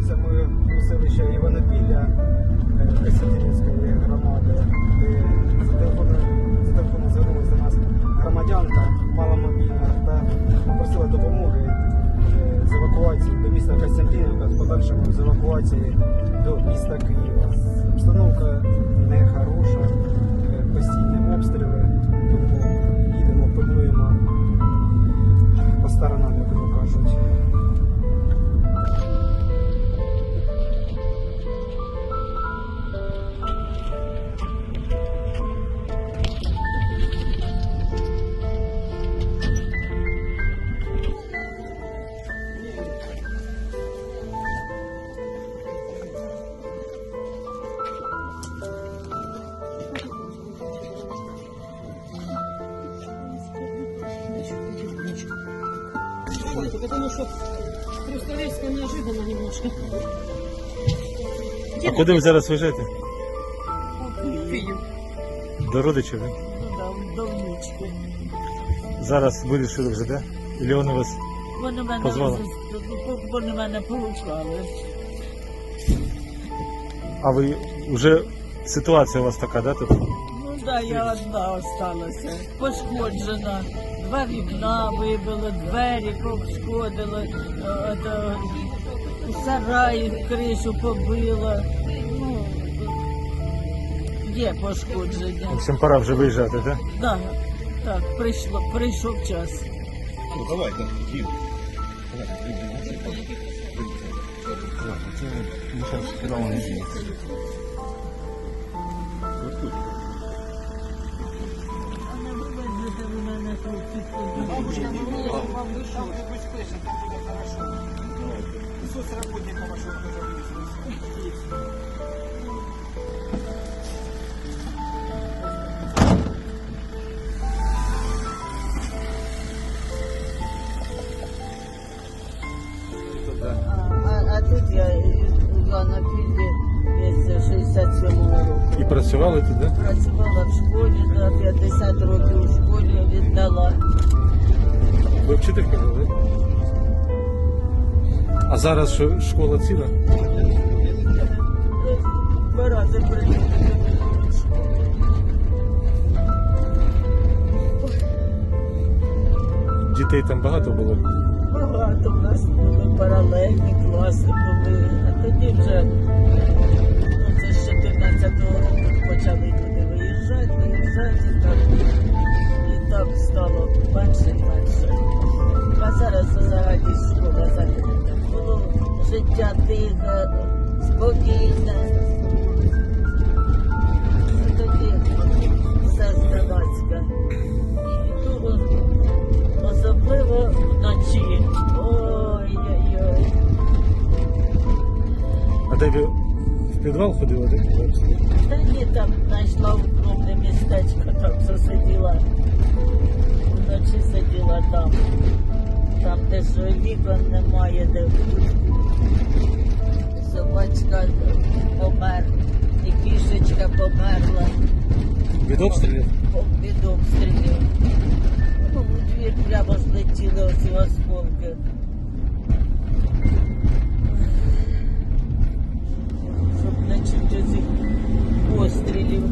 знаходимося ми у селища Іванопілля Касятинської громади, де звернулася до нас громадянка мала мобільна та попросила допомоги е, з евакуації до міста Костянтинівка, з подальшого з евакуації до міста Києва. Обстановка нету, потому что просто резко неожиданно немножко. А куди ви зараз виїжджаєте? До родичів? да? Ну да, до внучки. Зараз вирішили вже, да? Или вони вас Вони мене, Позвали? з- вони мене получали. А ви вже ситуація у вас така, да? Тут? Ну да, я одна осталася. Пошкоджена. Два вікна вибило, двері е, это, сарай кришу побило. Ну, є пошкодження. В общем, пора вже виїжджати, да? Да, так, прийшло, прийшов час. Ну давай, так, Дім. Давай, Ладно, це ми зараз сказали під А, а тут я жила на пільді з 67-го року. І працювали тут, да? Працювала в школі, до Ви вчителька були. А зараз що, школа ціла? Два рази приїхала. Дітей там багато було? Багато в нас були паралельні класи були, а тоді вже життя тихе, спокійне. А тоді все зненацька. І тут Особливо вночі. Ой-ой-ой. А де ви в підвал ходили, да? Та ні, там знайшла укромне містечко, там засиділа. Вночі сиділа там. Там, де ж вікон немає, де Від обстрілів? від обстрілів. Ну, у двір прямо злетіли оці осколки. Щоб не чути цих пострілів.